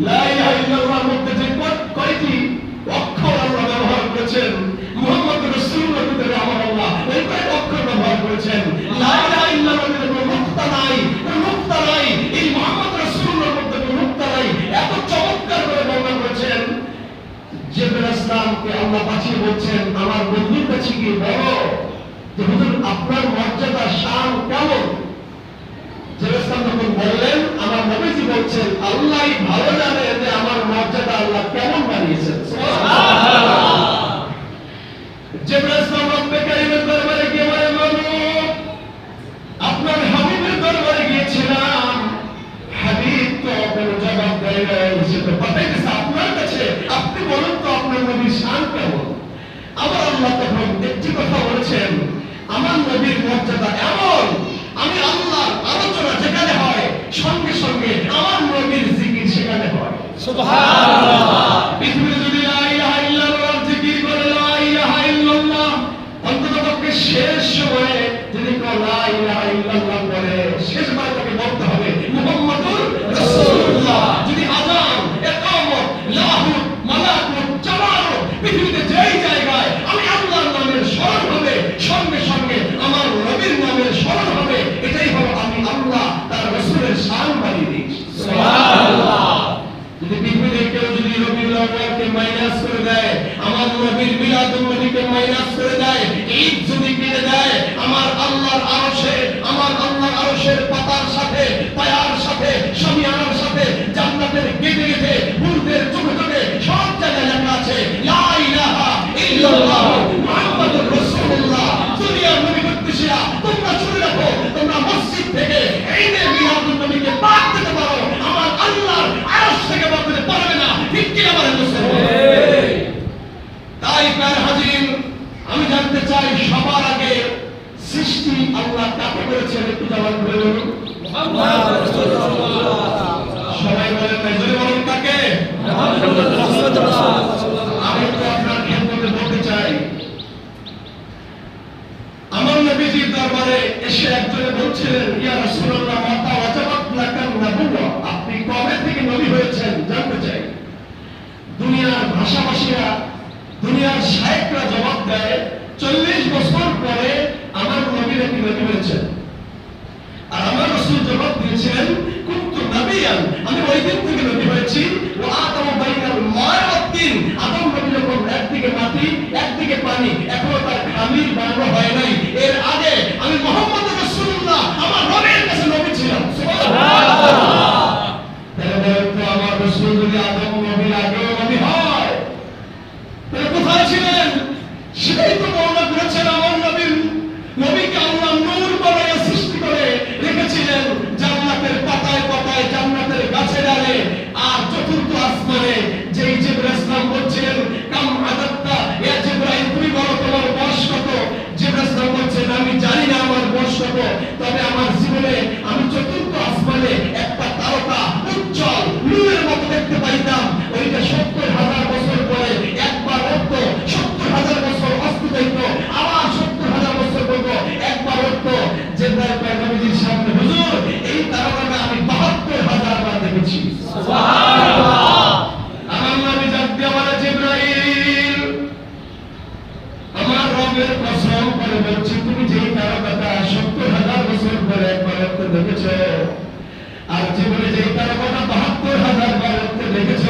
মধ্যে যে কয়- কয়টি অক্ষর আল্লাহ ব্যবহার করেছেন? মুহাম্মদ রাসূলুল্লাহ ভিতরে আমার আল্লাহ অক্ষর ব্যবহার করেছেন? লা ইলাহা ইল্লাল্লাহর মধ্যে কোনো নাই। এই মুহাম্মদ রাসূলুল্লাহর মধ্যে কোনো নাই। এত চমৎকার করে বর্ণনা করেছেন। জিবরাইল ইসলামকে আল্লাহ বলছেন, আমার বন্ধুর কাছে গিয়ে বলো যে আপনার মর্যাদা শান কেমন জেরুসালাম যখন বললেন আমার নবীজি বলছেন আল্লাহই ভালো জানে যে আমার মর্যাদা আল্লাহ কেমন বানিয়েছেন। কাছে। আপনি বলুন তো আপনার নবীর শান কেমন? আল্লাহ তখন কথা বলেছেন, আমার নবীর মর্যাদা এমন, আমি হয় সঙ্গে সঙ্গে আমার নবীর জিকির সেখানে হয়। যদি জিকির করে অন্তত শেষ সময়ে যদি মাইনাস করে দেয়। আমার নবীর মিলাদুন মাইনাস করে দেয়। ঈদ যদি কেটে দেয়, আমার আল্লাহর আরশে, আমার আল্লাহর পাতার সাথে, পায়ার সাথে, সামিয়ানার সাথে, জান্নাতের গেটে গেটে, বুরদের চোখে চোখে সব জায়গায় লেখা আছে, লা ইল্লাল্লাহ। চাই সবার আগে সৃষ্টি আল্লাহ কাকে করেছেন একটু করে বলুন। সবাই বলেন না বলুন কাকে? আমি তো আপনার খেদমতে বলতে চাই। আমার নবীজির দরবারে এসে একজনে বলছিলেন, ইয়া রাসূলুল্লাহ, মাতা ওয়াজাবাত লাকান নাবুওয়া? আপনি কবে থেকে নবী হয়েছেন জানতে চাই। দুনিয়ার ভাষাভাষীরা, দুনিয়ার শায়েকরা জবাব দেয় চল্লিশ বছর পরে আমার নবী নাকি নবী হয়েছেন। আর আমার রসুল জবাব দিয়েছিলেন, কুন্তু নবিয়ান আমি ওই দিন থেকে নবী হয়েছি। ও আদম বাইনাল মায়াতিন আদম নবী যখন একদিকে মাটি একদিকে পানি, এখনও তার খামির বানানো হয় নাই। এর আগে আমি মোহাম্মদ রাসূলুল্লাহ, আমার নবীর কাছে নবী ছিলাম। সুবহানাল্লাহ। তাহলে আমার রসুল যদি আদম জীবনে যেই তারকাটা বাহাত্তর হাজার বার দেখেছ,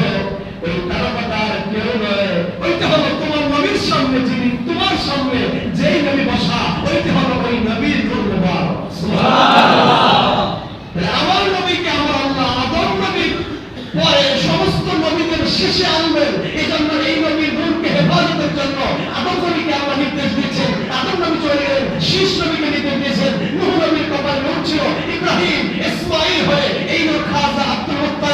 ওই তারকাটা কেউ নয়। ওইটা হলো তোমার নবীর সামনে যিনি তোমার সামনে যেই নবী বসা ওইটা হলো ওই নবীর নূর আমার নবীকে আমার আল্লাহ, আদম নবীর পরে সমস্ত নবীদের শেষে আনবেন। এই জন্য এই নবীর নূরকে হেফাজতের জন্য আদম নবীকে আল্লাহ নির্দেশ দিয়েছেন আদম নবী চলে গেলেন, শীষ নবীকে নির্দেশ দিয়েছেন। নবীর এই খাজা আত্মহত্যা